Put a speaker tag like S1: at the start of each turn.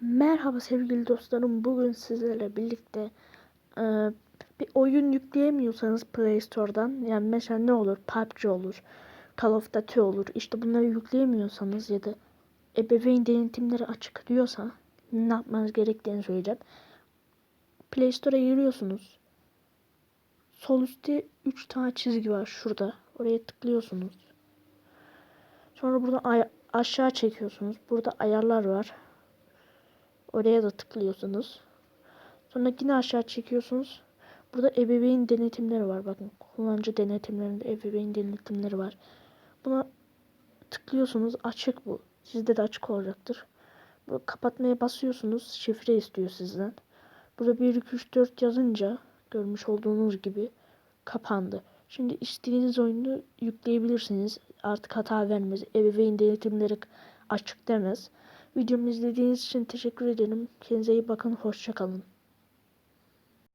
S1: Merhaba sevgili dostlarım. Bugün sizlerle birlikte e, bir oyun yükleyemiyorsanız Play Store'dan yani mesela ne olur? PUBG olur, Call of Duty olur. İşte bunları yükleyemiyorsanız ya da ebeveyn denetimleri açık diyorsa ne yapmanız gerektiğini söyleyeceğim. Play Store'a giriyorsunuz. Sol üstte 3 tane çizgi var şurada. Oraya tıklıyorsunuz. Sonra burada aşağı çekiyorsunuz. Burada ayarlar var. Oraya da tıklıyorsunuz. Sonra yine aşağı çekiyorsunuz. Burada ebeveyn denetimleri var. Bakın kullanıcı denetimlerinde ebeveyn denetimleri var. Buna tıklıyorsunuz. Açık bu. Sizde de açık olacaktır. Burada kapatmaya basıyorsunuz. Şifre istiyor sizden. Burada 1, 2, 3, 4 yazınca görmüş olduğunuz gibi kapandı. Şimdi istediğiniz oyunu yükleyebilirsiniz. Artık hata vermez. Ebeveyn denetimleri açık demez. Videomu izlediğiniz için teşekkür ederim. Kendinize iyi bakın. Hoşçakalın.